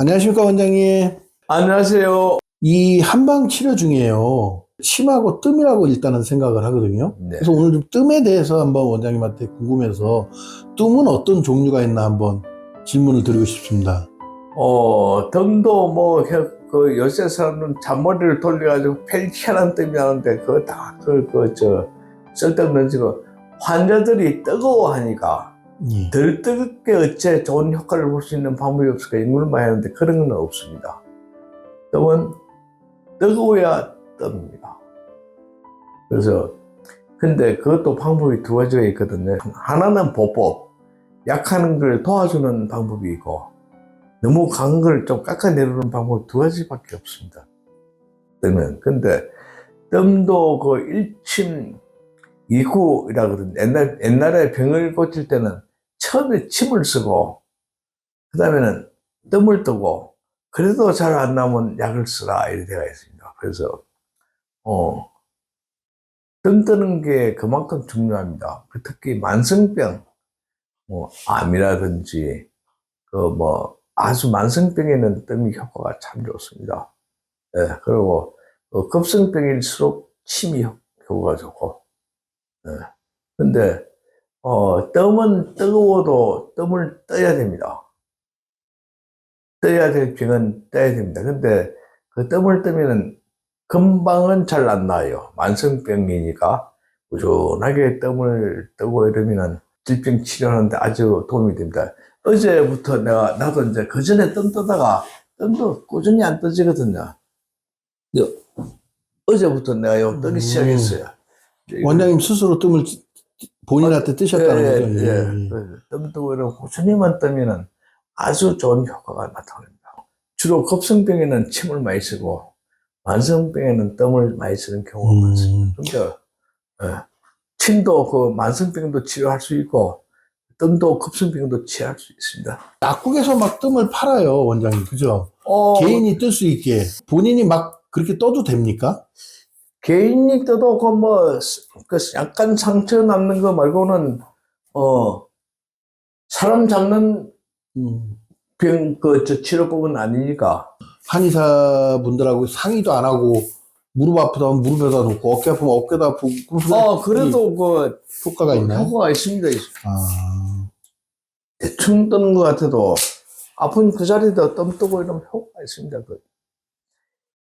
안녕하십니까 원장님. 안녕하세요. 이 한방 치료 중에요. 침하고 뜸이라고 일단은 생각을 하거든요. 네. 그래서 오늘 좀 뜸에 대해서 한번 원장님한테 궁금해서 뜸은 어떤 종류가 있나 한번 질문을 드리고 싶습니다. 어, 덤도 뭐, 혀- 그, 요새 사람은 잔머리를 돌려가지고 펠 희한한 뜸이 나는데, 그거 다, 그, 그, 저, 쓸데없는 지고 환자들이 뜨거워하니까, 예. 덜 뜨겁게 어째 좋은 효과를 볼 수 있는 방법이 없을까 많이 하는데 그런 건 없습니다. 뜸은 뜨거워야 뜸입니다. 그래서, 근데 그것도 방법이 두 가지가 있거든요. 하나는 보법, 약하는 걸 도와주는 방법이 있고, 너무 강한 걸 좀 깎아내리는 방법 두 가지밖에 없습니다. 뜸은. 근데, 뜸도 그 일침, 그러는데, 옛날, 옛날에 병을 고칠 때는 처음에 침을 쓰고, 그 다음에는 뜸을 뜨고, 그래도 잘 안 나오면 약을 쓰라, 이렇게 되어 있습니다. 그래서, 어, 뜸 뜨는 게 그만큼 중요합니다. 그 특히 만성병, 뭐, 암이라든지, 그 뭐, 아주 만성병에는 뜸이 효과가 참 좋습니다. 예, 그리고, 어, 급성병일수록 침이 효- 효과가 좋고, 예. 근데, 어, 뜸은 뜨거워도 뜸을 떠야 됩니다. 떠야 될 병은 떠야 됩니다. 근데 그 뜸을 뜨면은 금방은 잘 안 나요. 만성병이니까 꾸준하게 뜸을 뜨고 이러면은 질병 치료하는데 아주 도움이 됩니다. 어제부터 내가, 나도 이제 그 전에 뜸 뜨다가 뜸도 꾸준히 안 떠지거든요. 어제부터 내가 요 뜨기 음. 시작했어요. 원장님 스스로 뜸을 찌- 본인한테 뜨셨다는 예, 거죠. 예, 이런 꾸준히만 뜨면은 아주 좋은 효과가 나타납니다. 주로 급성병에는 침을 많이 쓰고 만성병에는 뜸을 많이 쓰는 경우가 음. 많습니다. 근데 예, 침도 그 만성병도 치료할 수 있고 뜸도 급성병도 치료할 수 있습니다. 약국에서 막 뜸을 팔아요, 원장님. 그죠? 어, 개인이 뜰 수 있게. 본인이 막 그렇게 떠도 됩니까? 개인이 그 뭐, 그 약간 상처 남는 거 말고는, 어, 사람 잡는 음. 병, 그, 저 치료법은 아니니까. 한의사 분들하고 상의도 안 하고 무릎 아프다면 무릎에다 놓고 어깨 아프면 어깨다 아프고 그러면서 어, 그래도 그, 효과가 있나요? 효과가 있습니다. 아, 대충 뜨는 것 같아도, 아픈 그 자리에다 뜸 뜨고 이러면 효과가 있습니다. 그.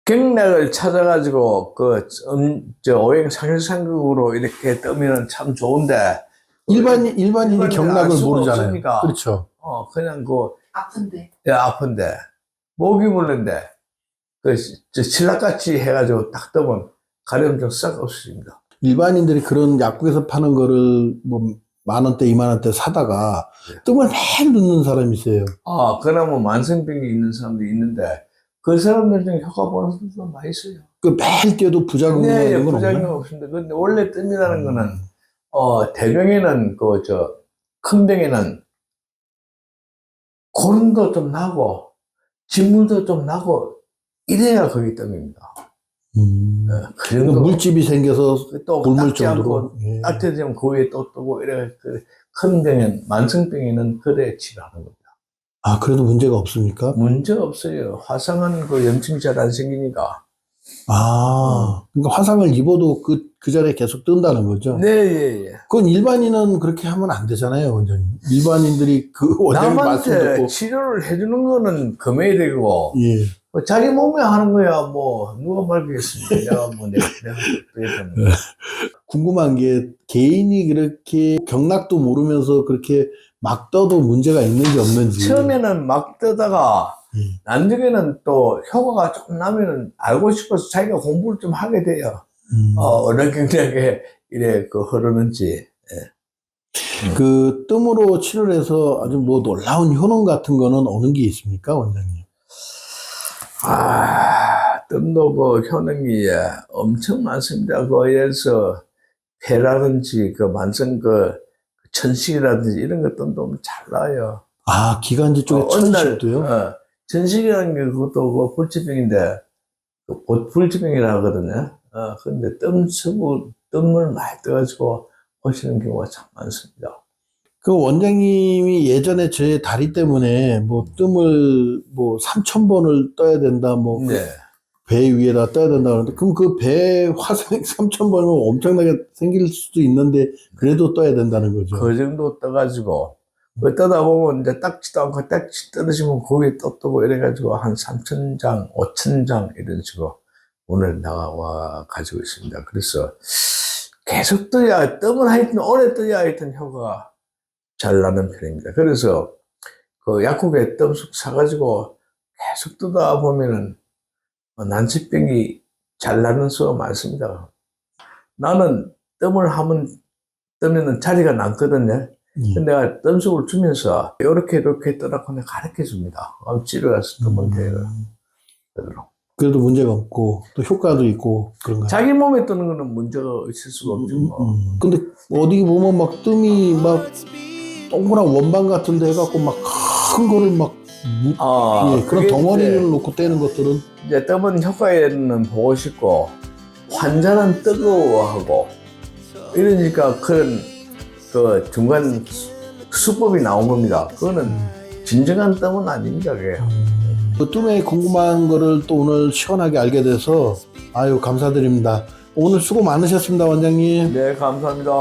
경락을 찾아가지고, 그, 음, 저, 오행 상일상극으로 이렇게 뜨면 참 좋은데, 일반 일반인이 일반인은 알 경락을 모르잖아요. 없으니까. 그렇죠. 어, 그냥 그, 아픈데. 야, 아픈데, 목이 물는데, 그, 저, 신라같이 해가지고 딱 뜨면 가려움증 싹 없어집니다. 일반인들이 그런 약국에서 파는 거를 뭐 만 원대, 이만 원대 사다가 네. 뜸을 매일 넣는 사람이 있어요. 아, 그나마 만성병이 있는 사람도 있는데, 그 사람들 중에 효과 보는 사람도 많이 있어요. 그 매일 뛰어도 부작용 네, 있는 건 부작용 없나요? 없습니다. 근데 원래 뜸이라는 거는, 음. 어, 대병에는, 그, 저, 큰 병에는, 고름도 좀 나고, 진물도 좀 나고, 이래야 거기 뜸입니다. 음. 네, 그그 정도. 물집이 생겨서 또 굶을 정도로. 예. 따뜻해지면 그 위에 또 뜨고 이래 그큰 병엔 만성병에는 그래 치료하는 겁니다. 아, 그래도 문제가 없습니까? 문제 없어요. 화상은 그 염증이 잘 안 생기니까. 아, 그러니까 화상을 입어도 그, 그 자리에 계속 뜬다는 거죠? 네, 예, 예. 그건 일반인은 그렇게 하면 안 되잖아요, 원장님. 일반인들이 그 원장님 말씀 남한테 듣고. 치료를 해주는 거는 금해야 되고 예. 뭐 자기 몸에 하는 거야 뭐 누가 말겠습니까? 내가 뭐 내가 내가 그랬던 궁금한 게 개인이 그렇게 경락도 모르면서 그렇게 막 떠도 문제가 있는지 없는지. 처음에는 막 뜨다가 예. 나중에는 또 효과가 조금 나면은 알고 싶어서 자기가 공부를 좀 하게 돼요. 음. 어, 어느 경락에 이래 그 흐르는지. 그 뜸으로 치료를 해서 아주 뭐 놀라운 효능 같은 거는 어느 게 있습니까, 원장님? 아, 뜸도 그 효능이 예, 엄청 많습니다. 거기에서 폐라든지 그 만성 그 천식이라든지 이런 것 뜸도 잘 나요. 아, 기관지 쪽에 어, 천식도요? 어, 천식이라는 게 그것도 그 불치병인데, 그 보- 불치병이라 하거든요. 어, 근데 뜸 쓰고, 뜸을 많이 떠가지고 오시는 경우가 참 많습니다. 그 원장님이 예전에 제 다리 때문에 뭐 뜸을 뭐 3천 번을 떠야 된다 뭐 네. 배 위에다 떠야 된다 그러는데 그럼 그 배 화생 3천 번이면 엄청나게 생길 수도 있는데 그래도 떠야 된다는 거죠. 그 정도 떠가지고 그 떠다 보면 이제 딱지도 않고 딱지 떨어지면 거기에 또 뜨고 이래가지고 한 3천 장, 5천 장 이런 식으로 오늘 나와 가지고 있습니다. 그래서 계속 떠야 뜸을 하여튼 오래 떠야 하여튼 효과가 잘 나는 편입니다. 그래서 그 약국에 뜸쑥 사가지고 계속 뜨다 보면은 어, 난치병이 잘 나는 수가 많습니다. 나는 뜸을 하면 뜨면은 자리가 남거든요. 예. 내가 뜸속을 주면서 이렇게 이렇게 떠라고 내가 가르쳐 줍니다. 어, 찌르가서 뜨면 돼요. 그대로. 그래도 문제가 없고 또 효과도 있고 그런가요? 자기 몸에 뜨는 거는 문제가 있을 수가 없죠. 뭐. 음, 음. 근데 어디 보면 막 뜸이 막 동그란 원반 같은 데 해갖고 막 큰 거를 막 무- 아, 예, 그런 덩어리를 이제, 놓고 떼는 것들은 이제 뜸은 효과에는 보고 싶고 환자는 뜨거워하고 이러니까 그런 그 중간 수- 수법이 나온 겁니다. 그거는 진정한 뜸은 아닙니다. 그게. 그 뜸에 궁금한 거를 또 오늘 시원하게 알게 돼서 아유 감사드립니다. 오늘 수고 많으셨습니다 원장님. 네, 감사합니다.